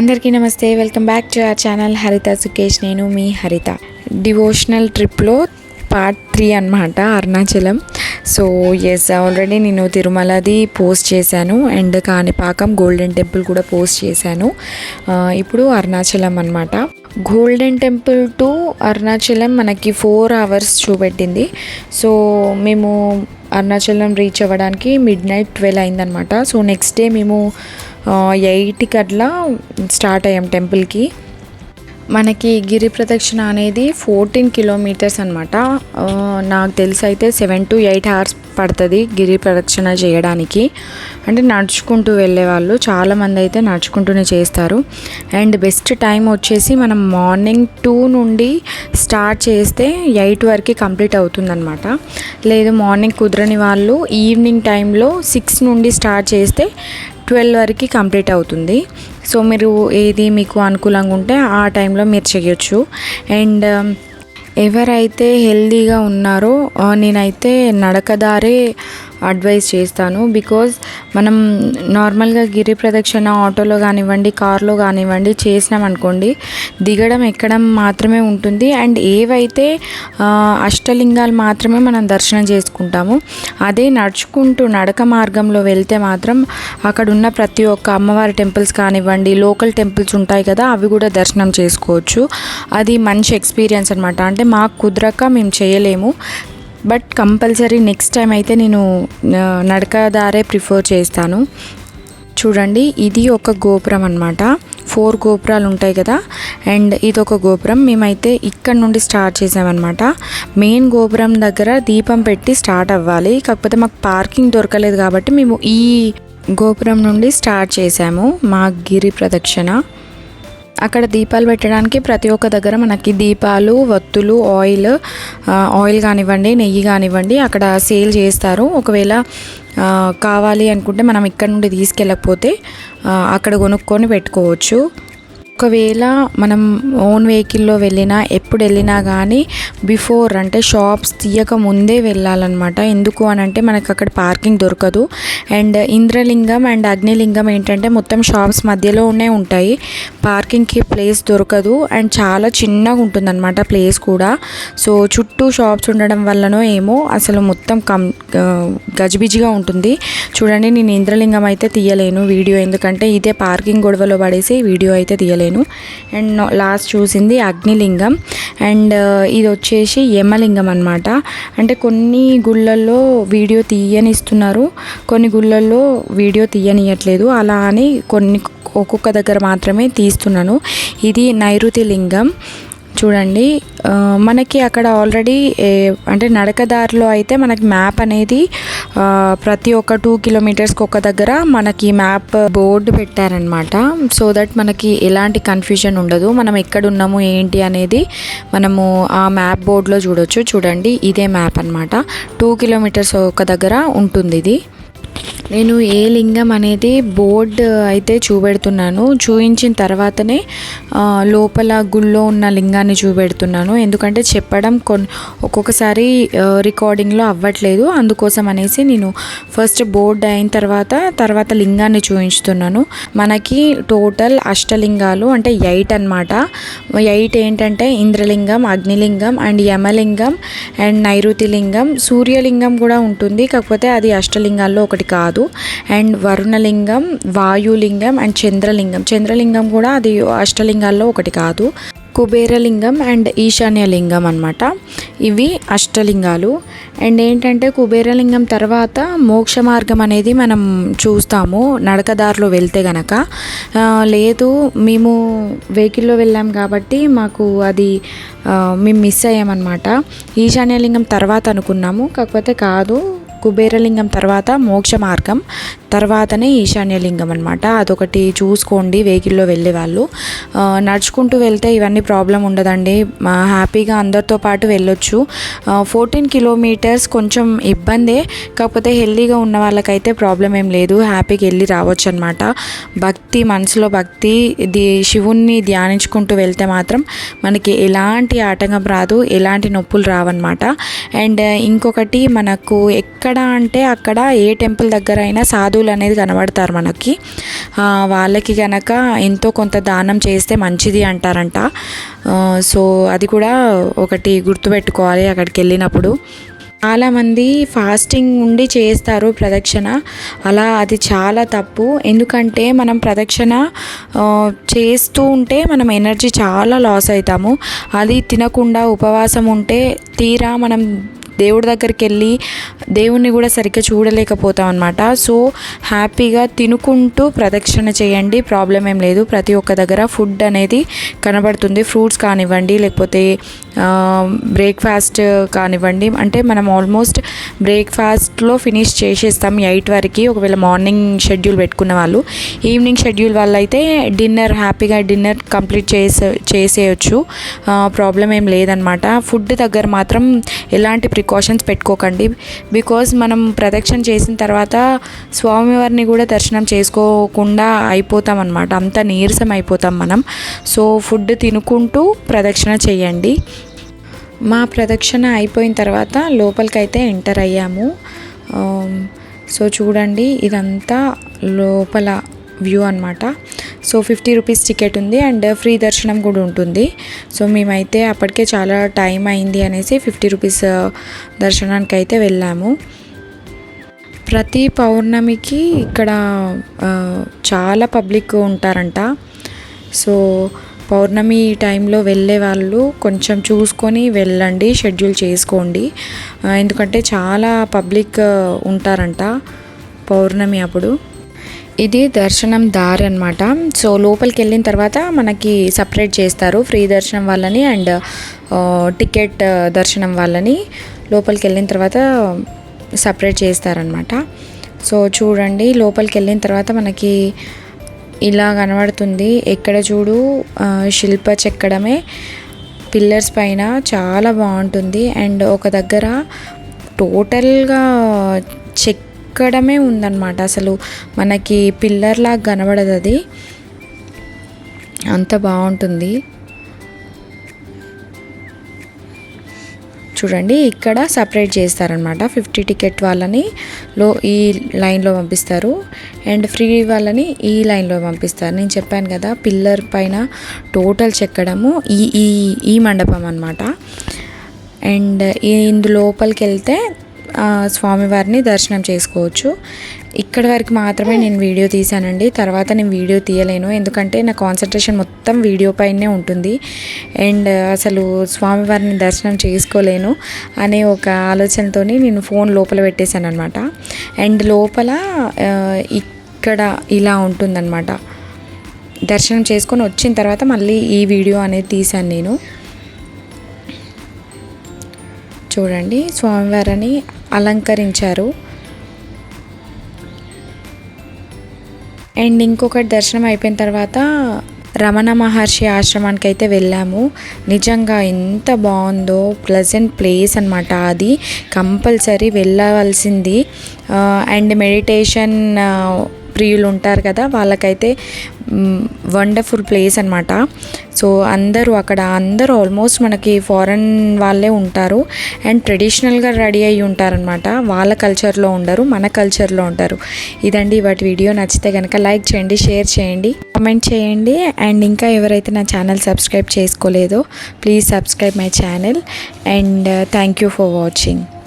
అందరికీ నమస్తే. Welcome back to our channel Haritha Sukesh నేను మీ హరిత. డివోషనల్ ట్రిప్లో పార్ట్ త్రీ అనమాట అరుణాచలం. సో ఎస్ ఆల్రెడీ నేను తిరుమలది పోస్ట్ చేశాను. అండ్ కాణిపాకం గోల్డెన్ టెంపుల్ కూడా పోస్ట్ చేశాను. ఇప్పుడు అరుణాచలం అనమాట గోల్డెన్ టెంపుల్ టు అరుణాచలం మనకి ఫోర్ అవర్స్ చూపెట్టింది. సో మేము అరుణాచలం రీచ్ అవ్వడానికి మిడ్ నైట్ ట్వెల్వ్ అయిందనమాట సో నెక్స్ట్ డే మేము ఎయిట్కి అట్లా స్టార్ట్ అయ్యాం టెంపుల్కి మనకి గిరి ప్రదక్షిణ అనేది ఫోర్టీన్ కిలోమీటర్స్ అనమాట నాకు తెలిసి అయితే సెవెన్ టు ఎయిట్ అవర్స్ పడుతుంది గిరి ప్రదక్షిణ చేయడానికి. అంటే నడుచుకుంటూ వెళ్ళే వాళ్ళు చాలామంది అయితే నడుచుకుంటూనే చేస్తారు. అండ్ బెస్ట్ టైం వచ్చేసి మనం మార్నింగ్ టూ నుండి స్టార్ట్ చేస్తే ఎయిట్ వరకు కంప్లీట్ అవుతుందన్నమాట. లేదు మార్నింగ్ కుదరని వాళ్ళు ఈవినింగ్ టైంలో సిక్స్ నుండి స్టార్ట్ చేస్తే ట్వెల్వ్ వరకు కంప్లీట్ అవుతుంది. సో మీరు ఏది మీకు అనుకూలంగా ఉంటే ఆ టైంలో మీరు చేయొచ్చు. అండ్ um, ఎవరైతే హెల్దీగా ఉన్నారో నేనైతే నడకదారే అడ్వైస్ చేస్తాను. బికాజ్ మనం నార్మల్గా గిరి ప్రదక్షిణ ఆటోలో కానివ్వండి కార్లో కానివ్వండి చేసినాం అనుకోండి దిగడం ఎక్కడం మాత్రమే ఉంటుంది. అండ్ ఏవైతే అష్టలింగాలు మాత్రమే మనం దర్శనం చేసుకుంటాము అదే నడుచుకుంటూ నడక మార్గంలో వెళ్తే మాత్రం అక్కడ ఉన్న ప్రతి ఒక్క అమ్మవారి టెంపుల్స్ కానివ్వండి లోకల్ టెంపుల్స్ ఉంటాయి కదా అవి కూడా దర్శనం చేసుకోవచ్చు. అది మంచి ఎక్స్పీరియన్స్ అనమాట అంటే మాకు కుదరక మేము చేయలేము. బట్ కంపల్సరీ నెక్స్ట్ టైం అయితే నేను నడకదారే ప్రిఫర్ చేస్తాను. చూడండి ఇది ఒక గోపురం అనమాట ఫోర్ గోపురాలు ఉంటాయి కదా అండ్ ఇది ఒక గోపురం. మేమైతే ఇక్కడ నుండి స్టార్ట్ చేసామన్నమాట. మెయిన్ గోపురం దగ్గర దీపం పెట్టి స్టార్ట్ అవ్వాలి. కాకపోతే మాకు పార్కింగ్ దొరకలేదు కాబట్టి మేము ఈ గోపురం నుండి స్టార్ట్ చేసాము మా గిరి ప్రదక్షిణ. అక్కడ దీపాలు పెట్టడానికి ప్రతి ఒక్క దగ్గర మనకి దీపాలు వత్తులు ఆయిల్ ఆయిల్ కానివ్వండి నెయ్యి కానివ్వండి అక్కడ సేల్ చేస్తారు. ఒకవేళ కావాలి అనుకుంటే మనం ఇక్కడ నుండి తీసుకెళ్ళకపోతే అక్కడ కొనుక్కొని పెట్టుకోవచ్చు. ఒకవేళ మనం ఓన్ వెహికల్లో వెళ్ళినా ఎప్పుడు వెళ్ళినా కానీ బిఫోర్ అంటే షాప్స్ తీయక ముందే వెళ్ళాలన్నమాట. ఎందుకు అని అంటే మనకు అక్కడ పార్కింగ్ దొరకదు. అండ్ ఇంద్రలింగం అండ్ అగ్నిలింగం ఏంటంటే మొత్తం షాప్స్ మధ్యలోనే ఉంటాయి. పార్కింగ్కి ప్లేస్ దొరకదు. అండ్ చాలా చిన్నగా ఉంటుందన్నమాట ప్లేస్ కూడా. సో చుట్టూ షాప్స్ ఉండడం వల్లనో ఏమో అసలు మొత్తం కం గజిబిజిగా ఉంటుంది. చూడండి నేను ఇంద్రలింగం అయితే తీయలేను వీడియో. ఎందుకంటే ఇదే పార్కింగ్ గొడవలో పడేసి వీడియో అయితే తీయలేను. అండ్ లాస్ట్ చూసింది అగ్నిలింగం. అండ్ ఇది వచ్చేసి యమలింగం అనమాట అంటే కొన్ని గుళ్ళల్లో వీడియో తీయనిస్తున్నారు. కొన్ని గుళ్ళల్లో వీడియో తీయనియట్లేదు. అలా అని కొన్ని ఒక్కొక్క దగ్గర మాత్రమే తీస్తున్నాను. ఇది నైరుతి లింగం చూడండి మనకి అక్కడ ఆల్రెడీ అంటే నడకదారిలో అయితే మనకి మ్యాప్ అనేది ప్రతి ఒక్క టూ కిలోమీటర్స్కి ఒక దగ్గర మనకి మ్యాప్ బోర్డు పెట్టారనమాట సో దట్ మనకి ఎలాంటి కన్ఫ్యూజన్ ఉండదు. మనం ఎక్కడ ఉన్నాము ఏంటి అనేది మనము ఆ మ్యాప్ బోర్డులో చూడొచ్చు. చూడండి ఇదే మ్యాప్ అనమాట టూ కిలోమీటర్స్ ఒక దగ్గర ఉంటుంది ఇది. నేను ఏ లింగం అనేది బోర్డ్ అయితే చూపెడుతున్నాను. చూపించిన తర్వాతనే లోపల గుళ్ళో ఉన్న లింగాన్ని చూపెడుతున్నాను. ఎందుకంటే చెప్పడం కొన్ ఒక్కొక్కసారి రికార్డింగ్లో అవ్వట్లేదు. అందుకోసం అనేసి నేను ఫస్ట్ బోర్డ్ అయిన తర్వాత తర్వాత లింగాన్ని చూపించుతున్నాను మనకి టోటల్ అష్టలింగాలు అంటే ఎయిట్ అనమాట ఎయిట్ ఏంటంటే ఇంద్రలింగం అగ్నిలింగం అండ్ యమలింగం అండ్ నైరుతి లింగం సూర్యలింగం కూడా ఉంటుంది. కాకపోతే అది అష్టలింగాల్లో ఒకటి కాదు. అండ్ వరుణలింగం వాయులింగం అండ్ చంద్రలింగం. చంద్రలింగం కూడా అది అష్టలింగాల్లో ఒకటి కాదు. కుబేరలింగం అండ్ ఈశాన్యలింగం అనమాట ఇవి అష్టలింగాలు. అండ్ ఏంటంటే కుబేరలింగం తర్వాత మోక్ష మార్గం అనేది మనం చూస్తాము. నడకదారిలో వెళ్తే గనక. లేదు మేము వెహికల్లో వెళ్ళాం కాబట్టి మాకు అది మేము మిస్ అయ్యామన్నమాట. ఈశాన్యలింగం తర్వాత అనుకున్నాము. కాకపోతే కాదు కుబేరలింగం తర్వాత మోక్ష మార్గం తర్వాతనే ఈశాన్యలింగం అనమాట అదొకటి చూసుకోండి వెహికల్లో వెళ్ళే వాళ్ళు. నడుచుకుంటూ వెళ్తే ఇవన్నీ ప్రాబ్లం ఉండదండి. హ్యాపీగా అందరితో పాటు వెళ్ళొచ్చు. ఫోర్టీన్ కిలోమీటర్స్ కొంచెం ఇబ్బందే కాకపోతే హెల్దీగా ఉన్న వాళ్ళకైతే ప్రాబ్లం ఏం లేదు. హ్యాపీగా వెళ్ళి రావచ్చు అనమాట భక్తి మనసులో భక్తి ది శివుణ్ణి ధ్యానించుకుంటూ వెళ్తే మాత్రం మనకి ఎలాంటి ఆటంకం రాదు ఎలాంటి నొప్పులు రావన్నమాట. అండ్ ఇంకొకటి మనకు ఎక్కడ ఎక్కడ అంటే అక్కడ ఏ టెంపుల్ దగ్గర అయినా సాధువులు అనేది కనబడతారు మనకి. వాళ్ళకి కనుక ఎంతో కొంత దానం చేస్తే మంచిది అంటారంట. సో అది కూడా ఒకటి గుర్తుపెట్టుకోవాలి అక్కడికి వెళ్ళినప్పుడు. చాలామంది ఫాస్టింగ్ ఉండి చేస్తారు ప్రదక్షిణ. అలా అది చాలా తప్పు. ఎందుకంటే మనం ప్రదక్షిణ చేస్తూ ఉంటే మనం ఎనర్జీ చాలా లాస్ అవుతాము. అది తినకుండా ఉపవాసం ఉంటే తీరా మనం దేవుడి దగ్గరికి వెళ్ళి దేవుణ్ణి కూడా సరిగ్గా చూడలేకపోతాం అనమాట సో హ్యాపీగా తినుకుంటూ ప్రదక్షిణ చేయండి. ప్రాబ్లం ఏం లేదు. ప్రతి ఒక్క దగ్గర ఫుడ్ అనేది కనబడుతుంది. ఫ్రూట్స్ కానివ్వండి లేకపోతే బ్రేక్ఫాస్ట్ కానివ్వండి అంటే మనం ఆల్మోస్ట్ బ్రేక్ఫాస్ట్లో ఫినిష్ చేసేస్తాం ఎయిట్ వరకు ఒకవేళ మార్నింగ్ షెడ్యూల్ పెట్టుకున్న వాళ్ళు. ఈవినింగ్ షెడ్యూల్ వాళ్ళు అయితే డిన్నర్ హ్యాపీగా డిన్నర్ కంప్లీట్ చేసే చేసేయచ్చు. ప్రాబ్లం ఏం లేదనమాట ఫుడ్ దగ్గర మాత్రం ఎలాంటి ప్రికాషన్స్ పెట్టుకోకండి. బికాజ్ మనం ప్రదక్షిణ చేసిన తర్వాత స్వామివారిని కూడా దర్శనం చేసుకోకుండా అయిపోతాం అనమాట అంత నీరసం అయిపోతాం మనం. సో ఫుడ్ తినుకుంటూ ప్రదక్షిణ చేయండి. మా ప్రదక్షిణ అయిపోయిన తర్వాత లోపలికైతే ఎంటర్ అయ్యాము. సో చూడండి ఇదంతా లోపల వ్యూ అనమాట సో ఫిఫ్టీ రూపీస్ టికెట్ ఉంది అండ్ ఫ్రీ దర్శనం కూడా ఉంటుంది. సో మేమైతే అప్పటికే చాలా టైం అయింది అనేసి ఫిఫ్టీ రూపీస్ దర్శనానికి అయితే వెళ్ళాము. ప్రతి పౌర్ణమికి ఇక్కడ చాలా పబ్లిక్ ఉంటారంట. సో పౌర్ణమి టైంలో వెళ్ళే వాళ్ళు కొంచెం చూసుకొని వెళ్ళండి షెడ్యూల్ చేసుకోండి. ఎందుకంటే చాలా పబ్లిక్ ఉంటారంట పౌర్ణమి అప్పుడు. ఇది దర్శనం దారి అనమాట సో లోపలికి వెళ్ళిన తర్వాత మనకి సపరేట్ చేస్తారు ఫ్రీ దర్శనం వాళ్ళని అండ్ టికెట్ దర్శనం వాళ్ళని లోపలికి వెళ్ళిన తర్వాత సపరేట్ చేస్తారనమాట సో చూడండి లోపలికి వెళ్ళిన తర్వాత మనకి ఇలా కనబడుతుంది. ఎక్కడ చూడు శిల్ప చెక్కడమే. పిల్లర్స్ పైన చాలా బాగుంటుంది. అండ్ ఒక దగ్గర టోటల్గా చెక్కడమే ఉందన్నమాట. అసలు మనకి పిల్లర్లాగా కనబడదు అది. అంత బాగుంటుంది. చూడండి ఇక్కడ సపరేట్ చేస్తారనమాట ఫిఫ్టీ టికెట్ వాళ్ళని లో ఈ లైన్లో పంపిస్తారు. అండ్ ఫ్రీ వాళ్ళని ఈ లైన్లో పంపిస్తారు. నేను చెప్పాను కదా పిల్లర్ పైన టోటల్ చెక్కడము ఈ ఈ ఈ మండపం అనమాట అండ్ ఇందు లోపలికి వెళ్తే స్వామివారిని దర్శనం చేసుకోవచ్చు. ఇక్కడ వరకు మాత్రమే నేను వీడియో తీశానండి. తర్వాత నేను వీడియో తీయలేను. ఎందుకంటే నా కాన్సన్ట్రేషన్ మొత్తం వీడియో పైనే ఉంటుంది. అండ్ అసలు స్వామివారిని దర్శనం చేసుకోలేను అనే ఒక ఆలోచనతో నేను ఫోన్ లోపల పెట్టేశాను అనమాట అండ్ లోపల ఇక్కడ ఇలా ఉంటుందన్నమాట. దర్శనం చేసుకొని వచ్చిన తర్వాత మళ్ళీ ఈ వీడియో అనేది తీశాను నేను. చూడండి స్వామివారిని అలంకరించారు. అండ్ ఇంకొకటి దర్శనం అయిపోయిన తర్వాత రమణ మహర్షి ఆశ్రమానికి అయితే వెళ్ళాము. నిజంగా ఎంత బాగుందో ప్లెజెంట్ ప్లేస్ అనమాట అది. కంపల్సరీ వెళ్ళవలసింది అండ్ మెడిటేషన్ ప్రియులు ఉంటారు కదా వాళ్ళకైతే వండర్ఫుల్ ప్లేస్ అనమాట సో అందరూ అక్కడ అందరూ ఆల్మోస్ట్ మనకి ఫారెన్ వాళ్ళే ఉంటారు. అండ్ ట్రెడిషనల్గా రెడీ అయ్యి ఉంటారనమాట వాళ్ళ కల్చర్లో ఉండరు మన కల్చర్లో ఉంటారు ఇదండి వాటి వీడియో నచ్చితే కనుక లైక్ చేయండి షేర్ చేయండి కామెంట్ చేయండి. అండ్ ఇంకా ఎవరైతే నా channel subscribe చేసుకోలేదో please subscribe my channel and thank you for watching